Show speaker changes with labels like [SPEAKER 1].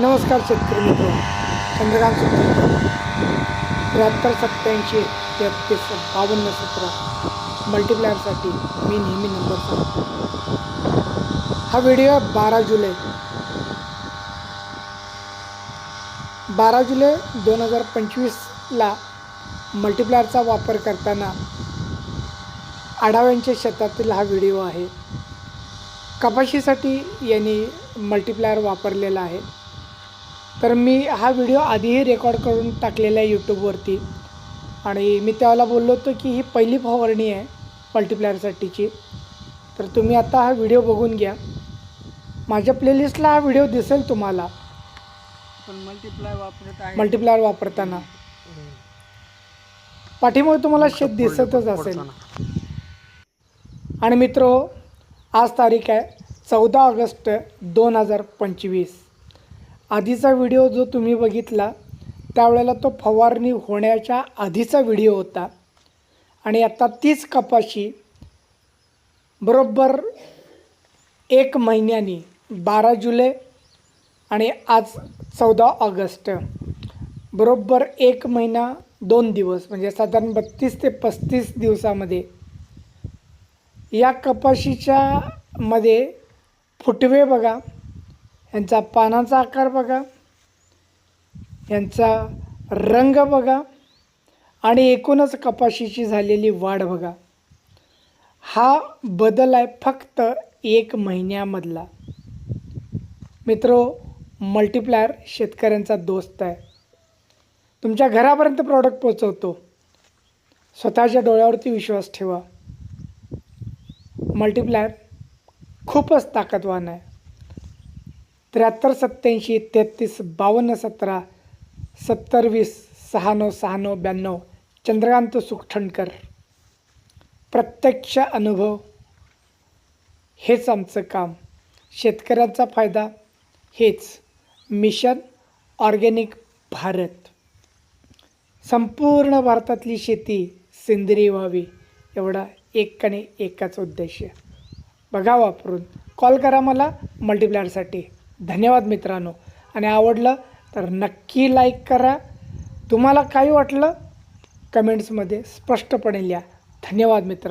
[SPEAKER 1] नमस्कार शेतकरी मित्र. चंद्रकांत सुट्टी त्र्याहत्तर सत्याऐंशी तेहतीस बावन्न सतरा. मल्टिप्लायरसाठी मी नेहमी नंबर सांगतो. हा व्हिडिओ बारा जुलै. बारा जुलै दोन हजार पंचवीसला मल्टिप्लायरचा वापर करताना आढाव्यांच्या शेतातील हा व्हिडिओ आहे. कपाशीसाठी यांनी मल्टिप्लायर वापरलेला आहे. तर मी हा व्हिडिओ आधीही रेकॉर्ड करून टाकलेला आहे यूट्यूबवरती आणि मी त्यावेळेला बोललो होतो की ही पहिली फवारणी आहे मल्टीप्लायरसाठीची तर तुम्ही आता हा व्हिडिओ बघून घ्या. माझ्या प्लेलिस्टला हा व्हिडिओ दिसेल तुम्हाला.
[SPEAKER 2] पण मल्टीप्लाय वापरत आहे.
[SPEAKER 1] मल्टीप्लायर वापरताना. पाठीमुळे तुम्हाला शेत दिसतच असेल. आणि मित्र आज तारीख आहे चौदा ऑगस्ट दोन हजार पंचवीस. आधीचा व्हिडिओ जो तुम्ही बघितला त्यावेळेला तो फवारणी होण्याच्या आधीचा व्हिडिओ होता. आणि आता तीच कपाशी बरोबर एक महिन्यानी बारा जुलै आणि आज चौदा ऑगस्ट. बरोबर एक महिना दोन दिवस म्हणजे साधारण बत्तीस ते पस्तीस दिवसामध्ये. या कपाशीच्या मध्ये फुटवे बघा. यांचा पानाचा आकार बघा. यांचा रंग बघा. आणि एकूणच कपाशीची झालेली वाढ बघा. हा बदल आहे फक्त एक महिन्यामधला. मित्रो मल्टीप्लायर शेतकऱ्यांचा दोस्त आहे. तुमच्या घरापर्यंत प्रॉडक्ट पोचवतो स्वतःच्या डोळ्यावरती विश्वास ठेवा. मल्टीप्लायर खूपच ताकदवान आहे. त्र्याहत्तर सत्त्याऐंशी तेहतीस बावन्न सतरा सत्तर वीस सहा नऊ सहा ब्याण्णव चंद्रकांत सुखठणकर. प्रत्यक्ष अनुभव हेच आमचं काम. शेतकऱ्यांचा फायदा हेच. Mission organic Bharat. संपूर्ण भारतातली शेती सेंद्रिय व्हावी एवढा एक आणि एकाच उद्देश बघा वापरून. कॉल करा मला मल्टिप्लायरसाठी धन्यवाद मित्रांनो. आणि आवडलं तर नक्की लाईक करा. तुम्हाला काही वाटलं कमेंट्समध्ये स्पष्टपणे लिहा. धन्यवाद मित्र